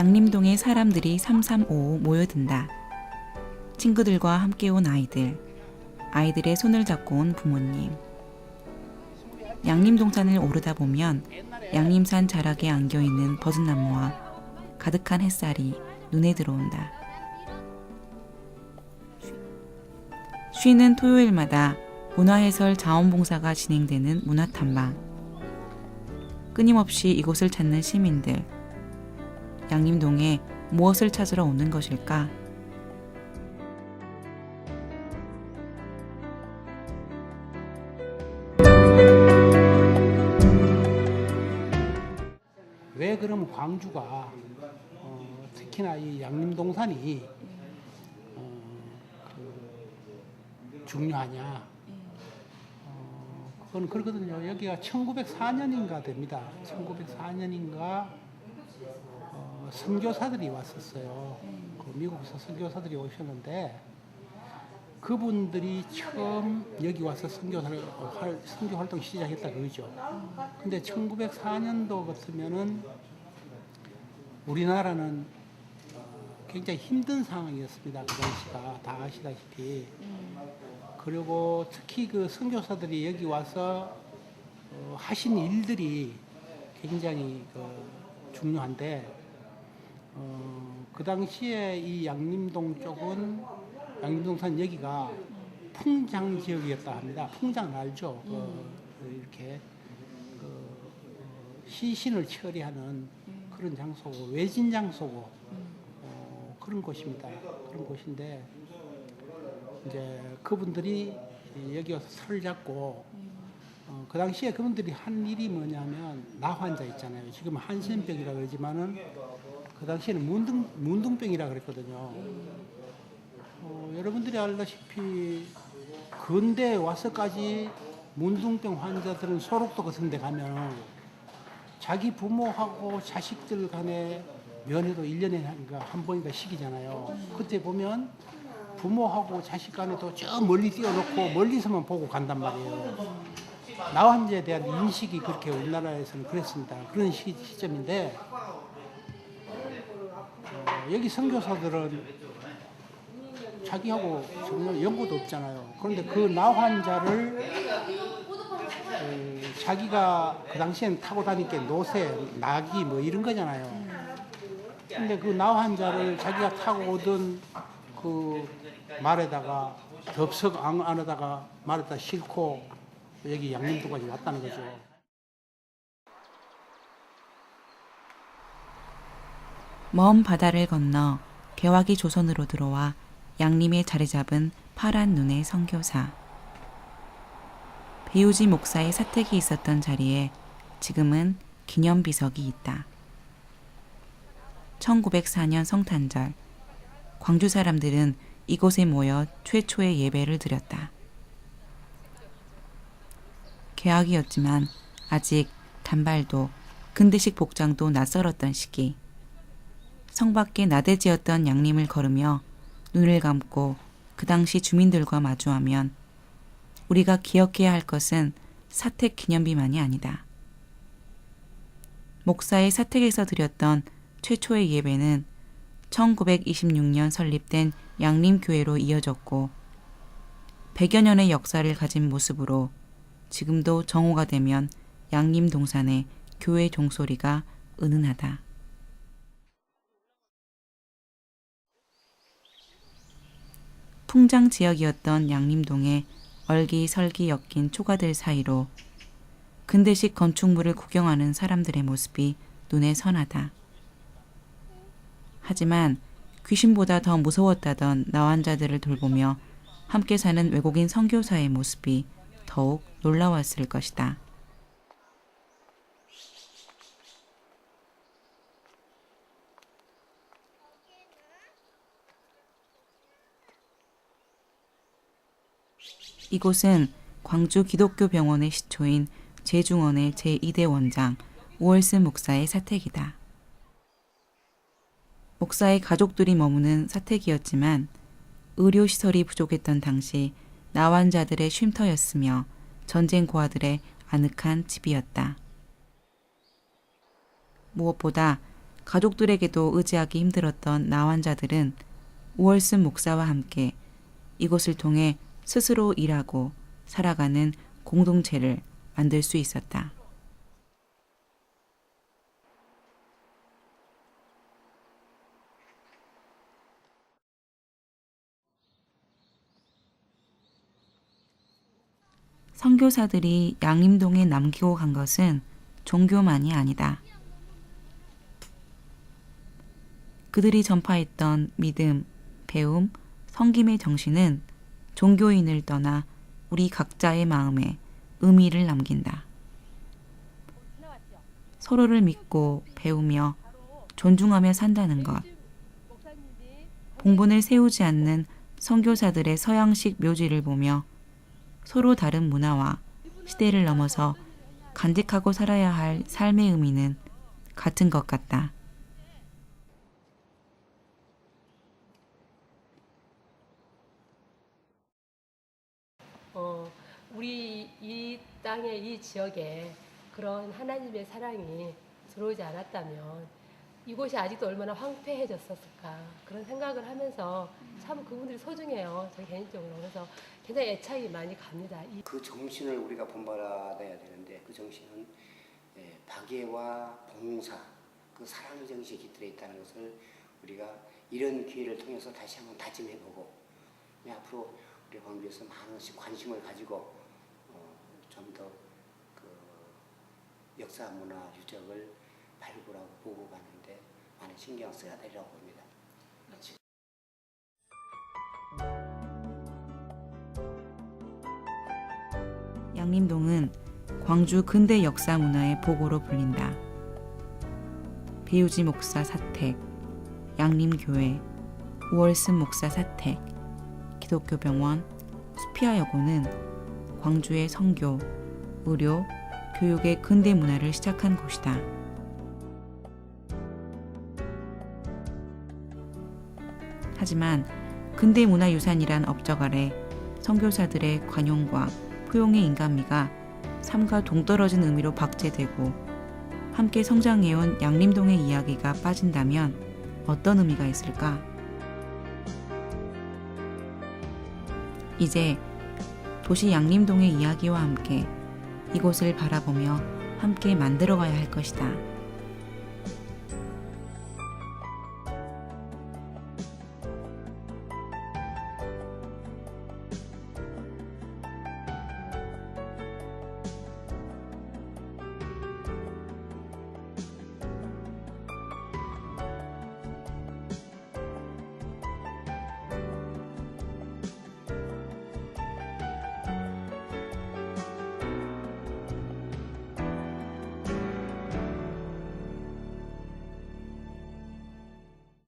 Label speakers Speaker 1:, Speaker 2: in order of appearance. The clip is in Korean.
Speaker 1: 양림동에 사람들이 삼삼오오 모여든다. 친구들과 함께 온 아이들, 아이들의 손을 잡고 온 부모님. 양림동산을 오르다 보면 양림산 자락에 안겨 있는 버섯나무와 가득한 햇살이 눈에 들어온다. 쉬는 토요일마다 문화해설 자원봉사가 진행되는 문화탐방. 끊임없이 이곳을 찾는 시민들. 양림동에 무엇을 찾으러 오는 것일까?
Speaker 2: 왜 그럼 광주가 어, 특히나 이 양림동산이 어, 그 중요하냐? 어, 그건 그렇거든요. 여기가 1904년인가 됩니다. 1904년인가 어, 선교사들이 왔었어요. 그 미국에서 선교사들이 오셨는데 그분들이 처음 여기 와서 할- 선교 활동 시작했다 그거죠. 근데 1904년도 같으면은 우리나라는 어, 굉장히 힘든 상황이었습니다. 그 당시가 다 아시다시피. 그리고 특히 그 선교사들이 여기 와서 어, 하신 일들이 굉장히 그 중요한데 어, 그 당시에 이 양림동 쪽은 양림동산 여기가 풍장 지역이었다 합니다. 풍장 알죠? 그, 그 이렇게 그 어, 시신을 처리하는 그런 장소고 외진 장소고 어, 그런 곳입니다. 그런 곳인데 이제 그분들이 여기 와서 설을 잡고 어, 그 당시에 그분들이 한 일이 뭐냐면 나 환자 있잖아요. 지금 한센병이라 그러지만은 그 당시에는 문둥 문둥병이라 그랬거든요. 어, 여러분들이 알다시피 근대 와서까지 문둥병 환자들은 소록도 같은 데 가면 자기 부모하고 자식들 간에 면회도 1년에 한 번인가 시기잖아요. 그때 보면 부모하고 자식 간에도 저 멀리 띄워놓고 멀리서만 보고 간단 말이에요. 나 환자에 대한 인식이 그렇게 우리나라에서는 그랬습니다. 그런 시, 시점인데 어, 여기 선교사들은 자기하고 전혀 연고도 없잖아요. 그런데 그 나 환자를 어, 자기가 그 당시엔 타고 다닐 게 노새, 낙이 뭐 이런 거잖아요. 근데 그 나 환자를 자기가 타고 오던 그 말에다가 덥석 안- 안에다가 말에다 싣고 여기 양림도까지 왔다는 거죠.
Speaker 1: 먼 바다를 건너 개화기 조선으로 들어와 양림에 자리 잡은 파란 눈의 선교사. 배우지 목사의 사택이 있었던 자리에 지금은 기념비석이 있다. 1904년 성탄절, 광주 사람들은 이곳에 모여 최초의 예배를 드렸다. 개학이었지만 아직 단발도 근대식 복장도 낯설었던 시기. 성 밖에 나대지었던 양림을 걸으며 눈을 감고 그 당시 주민들과 마주하면 우리가 기억해야 할 것은 사택 기념비만이 아니다. 목사의 사택에서 드렸던 최초의 예배는 1926년 설립된 양림교회로 이어졌고 100여 년의 역사를 가진 모습으로 지금도 정오가 되면 양림 동산의 교회 종소리가 은은하다. 풍장 지역이었던 양림동에 얼기설기 엮인 초가들 사이로 근대식 건축물을 구경하는 사람들의 모습이 눈에 선하다. 하지만 귀신보다 더 무서웠다던 나환자들을 돌보며 함께 사는 외국인 선교사의 모습이 더욱 놀라웠을 것이다. 이곳은 광주 기독교 병원의 시초인 제중원의 제2대 원장 오월슨 목사의 사택이다. 목사의 가족들이 머무는 사택이었지만 의료시설이 부족했던 당시 나환자들의 쉼터였으며 전쟁 고아들의 아늑한 집이었다. 무엇보다 가족들에게도 의지하기 힘들었던 나환자들은 우월순 목사와 함께 이곳을 통해 스스로 일하고 살아가는 공동체를 만들 수 있었다. 선교사들이 양림동에 남기고 간 것은 종교만이 아니다. 그들이 전파했던 믿음, 배움, 성김의 정신은 종교인을 떠나 우리 각자의 마음에 의미를 남긴다. 서로를 믿고 배우며 존중하며 산다는 것. 봉분을 세우지 않는 선교사들의 서양식 묘지를 보며 서로 다른 문화와 시대를 넘어서 간직하고 살아야 할 삶의 의미는 같은 것 같다.
Speaker 3: 어, 우리 이 땅에 이 지역에 그런 하나님의 사랑이 들어오지 않았다면 이곳이 아직도 얼마나 황폐해졌었을까 그런 생각을 하면서 참 그분들이 소중해요 저 개인적으로. 그래서 굉장히 애착이 많이 갑니다.
Speaker 4: 이그 정신을 우리가 본받아야 되는데 그 정신은 예, 박애와 봉사, 그 사랑의 정신이 깃들어 있다는 것을 우리가 이런 기회를 통해서 다시 한번 다짐해보고 예, 앞으로 우리 광주에서 많은 관심을 가지고 어, 좀 더 그 역사 문화 유적을 발굴하고 보고 가는데 많은 신경을 써야 되리라고 봅니다.
Speaker 1: 양림동은 광주 근대 역사 문화의 보고로 불린다. 배우지 목사 사택, 양림교회, 우월슨 목사 사택, 기독교 병원, 수피아 여고는 광주의 성교, 의료, 교육의 근대 문화를 시작한 곳이다. 하지만 근대 문화유산이란 업적 아래 선교사들의 관용과 포용의 인간미가 삶과 동떨어진 의미로 박제되고 함께 성장해온 양림동의 이야기가 빠진다면 어떤 의미가 있을까? 이제 도시 양림동의 이야기와 함께 이곳을 바라보며 함께 만들어가야 할 것이다.